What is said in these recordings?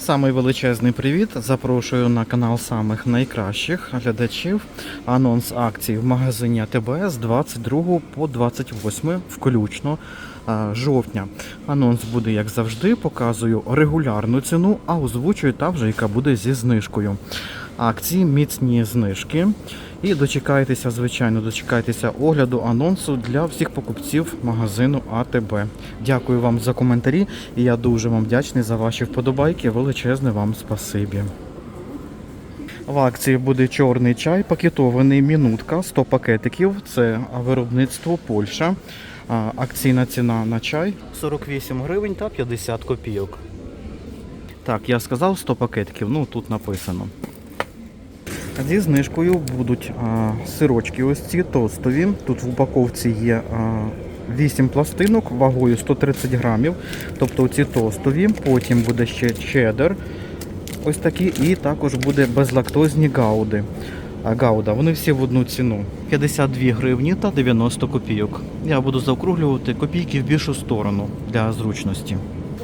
Самий величезний привіт. Запрошую на канал самих найкращих глядачів. Анонс акцій в магазині АТБ з 22 по 28 включно жовтня. Анонс буде, як завжди, показую регулярну ціну, а озвучую та вже яка буде зі знижкою. Акції, міцні знижки. І дочекайтеся, звичайно, дочекайтеся огляду анонсу для всіх покупців магазину АТБ. Дякую вам за коментарі, і я дуже вам вдячний за ваші вподобайки. Величезне вам спасибі. В акції буде чорний чай, пакетований мінутка, 100 пакетиків. Це виробництво Польща. Акційна ціна на чай 48 гривень та 50 копійок. Так, я сказав 100 пакетиків, ну тут написано. Зі знижкою будуть а, сирочки ось ці тостові. Тут в упаковці є а, 8 пластинок вагою 130 грамів. Тобто ці тостові. Потім буде ще чеддер. Ось такі, і також буде безлактозні гауди. А, Гауда, вони всі в одну ціну. 52 гривні та 90 копійок. Я буду заокруглювати копійки в більшу сторону для зручності.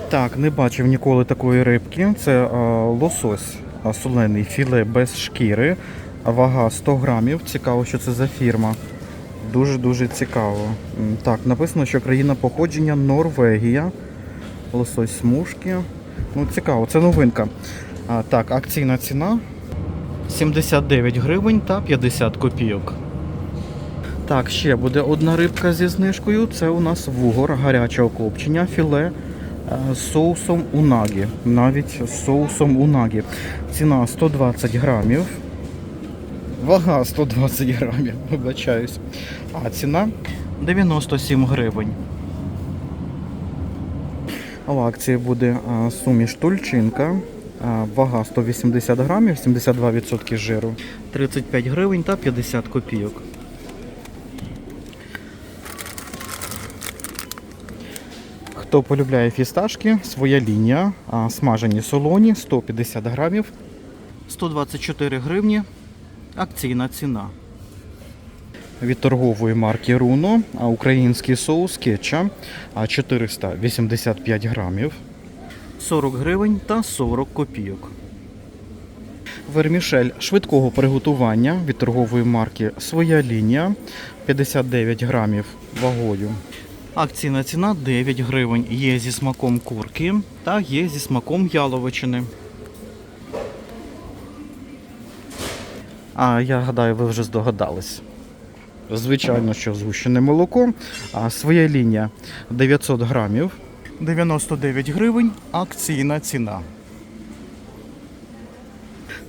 Так, не бачив ніколи такої рибки. Це а, лосось солений філе без шкіри. Вага 100 грамів. Цікаво, що це за фірма. Дуже-дуже цікаво. Так, написано, що країна походження Норвегія. Лосось смужки. Ну, цікаво, це новинка. А, так, акційна ціна 79 гривень та 50 копійок. Так, ще буде одна рибка зі знижкою. Це у нас вугор гарячого копчення, філе з соусом унагі. Навіть з соусом унагі. Ціна 120 грамів. Вага 120 грамів, вибачаюсь. А ціна 97 гривень. В акції буде суміш тульчинка. Вага 180 грамів, 72% жиру. 35 гривень та 50 копійок. Хто полюбляє фісташки, своя лінія. Смажені солоні 150 грамів. 124 гривні. Акційна ціна. Від торгової марки Руно, український соус кетча 485 грамів. 40 гривень та 40 копійок. Вермішель швидкого приготування від торгової марки Своя лінія 59 грамів вагою. Акційна ціна 9 гривень. Є зі смаком курки та є зі смаком яловичини. А я гадаю, ви вже здогадались. Звичайно, що згущене молоко. А своя лінія 900 грамів. 99 гривень. Акційна ціна.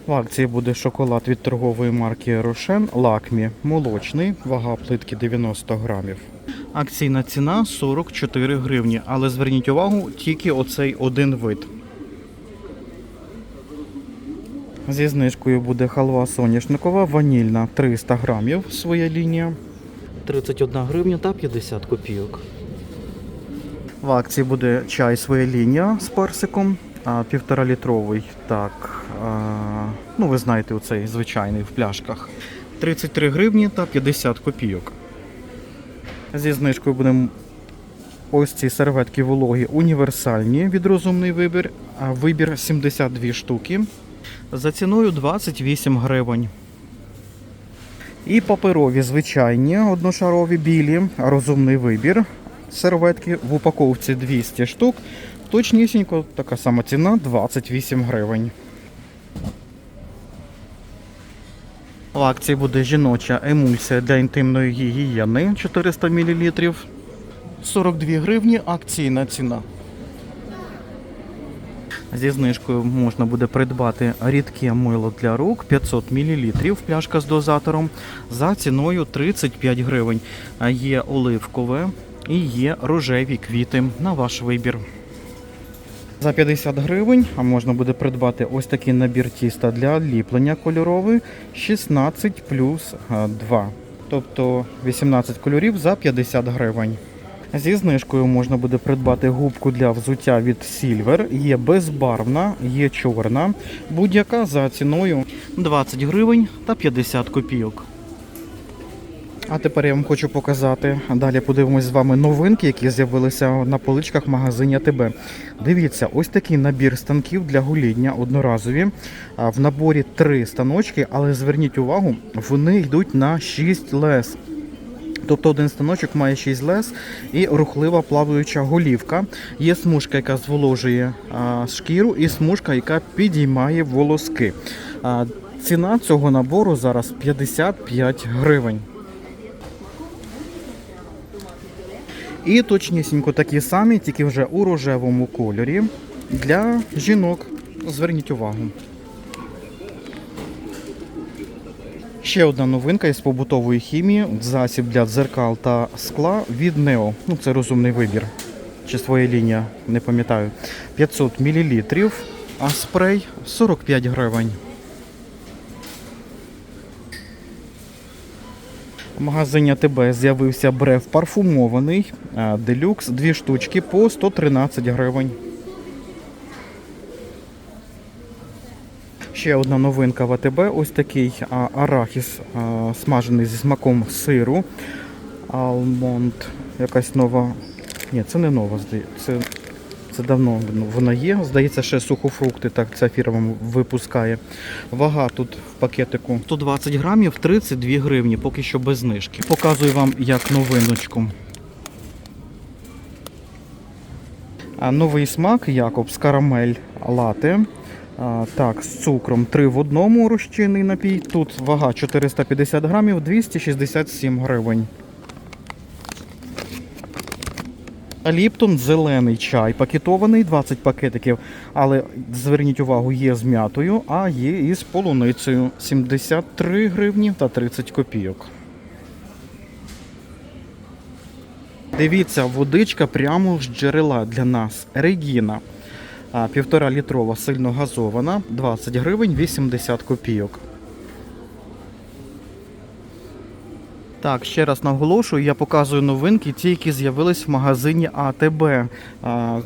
В акції буде шоколад від торгової марки Рошен Лакмі. Молочний, вага плитки 90 грамів. Акційна ціна 44 гривні, але зверніть увагу, тільки оцей один вид. Зі знижкою буде халва соняшникова, ванільна 300 грамів, своя лінія. 31 гривня та 50 копійок. В акції буде чай своя лінія з персиком, а, півтора літровий. Так, ну ви знаєте, оцей звичайний в пляшках. 33 гривні та 50 копійок. Зі знижкою будемо ось ці серветки вологі універсальні від розумний вибір. А вибір 72 штуки. За ціною 28 гривень. І паперові звичайні одношарові білі, розумний вибір. Серветки в упаковці 200 штук. Точнісінько така сама ціна 28 гривень. В акції буде жіноча емульсія для інтимної гігієни 400 мл. 42 гривні акційна ціна. Зі знижкою можна буде придбати рідке мило для рук 500 мл, пляшка з дозатором за ціною 35 гривень. Є оливкове і є рожеві квіти на ваш вибір. За 50 гривень можна буде придбати ось такий набір тіста для ліплення кольоровий 16 плюс 2. Тобто 18 кольорів за 50 гривень. Зі знижкою можна буде придбати губку для взуття від Silver. Є безбарвна, є чорна. Будь-яка за ціною 20 гривень та 50 копійок. А тепер я вам хочу показати. Далі подивимось з вами новинки, які з'явилися на поличках в магазині АТБ. Дивіться, ось такий набір станків для гоління одноразові. В наборі три станочки, але зверніть увагу, вони йдуть на 6 лес. Тобто один станочок має 6 лес і рухлива плаваюча голівка. Є смужка, яка зволожує шкіру, і смужка, яка підіймає волоски. Ціна цього набору зараз 55 гривень. І точнісінько такі самі, тільки вже у рожевому кольорі для жінок. Зверніть увагу. Ще одна новинка із побутової хімії засіб для дзеркал та скла від Нео. Ну, це розумний вибір. Чи своя лінія, не пам'ятаю. 500 мл, а спрей 45 гривень. В магазині АТБ з'явився брев парфумований е, делюкс, дві штучки по 113 гривень. Ще одна новинка в АТБ. Ось такий а, арахіс а, смажений зі смаком сиру. Алмонд. Якась нова. Ні, це не нова. Це, це давно вона є. Здається, ще сухофрукти так ця фірма випускає. Вага тут в пакетику 120 грамів 32 гривні, поки що без знижки. Показую вам як новиночку. Новий смак Якобс карамель лате. Так, з цукром 3 в одному розчинний напій. Тут вага 450 грамів, 267 гривень. Ліптон зелений чай пакетований, 20 пакетиків, але зверніть увагу, є з м'ятою, а є і з полуницею 73 гривні та 30 копійок. Дивіться, водичка прямо з джерела для нас. Регіна. Півтора літрова сильно газована, 20 гривень 80 копійок. Так, ще раз наголошую, я показую новинки, ті, які з'явились в магазині АТБ. А,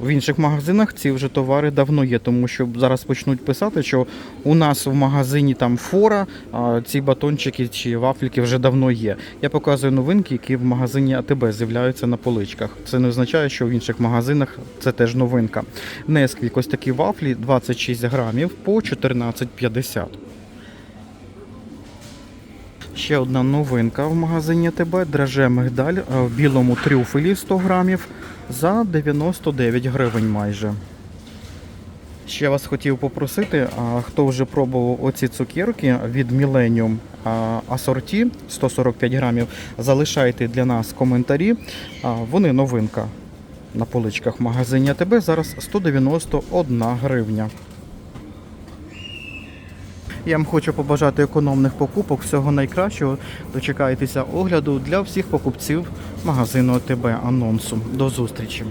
в інших магазинах ці вже товари давно є, тому що зараз почнуть писати, що у нас в магазині там фора, а ці батончики чи вафельки вже давно є. Я показую новинки, які в магазині АТБ з'являються на поличках. Це не означає, що в інших магазинах це теж новинка. Несквік, ось такі вафлі 26 грамів по 14,50. Ще одна новинка в магазині ТБ. Драже мигдаль е, в білому трюфелі 100 грамів за 99 гривень майже. Ще вас хотів попросити, а хто вже пробував оці цукерки від Millennium асорті 145 грамів, залишайте для нас коментарі. Вони новинка на поличках магазині АТБ. Зараз 191 гривня. Я вам хочу побажати економних покупок, всього найкращого. Дочекайтеся огляду для всіх покупців магазину АТБ анонсу. До зустрічі!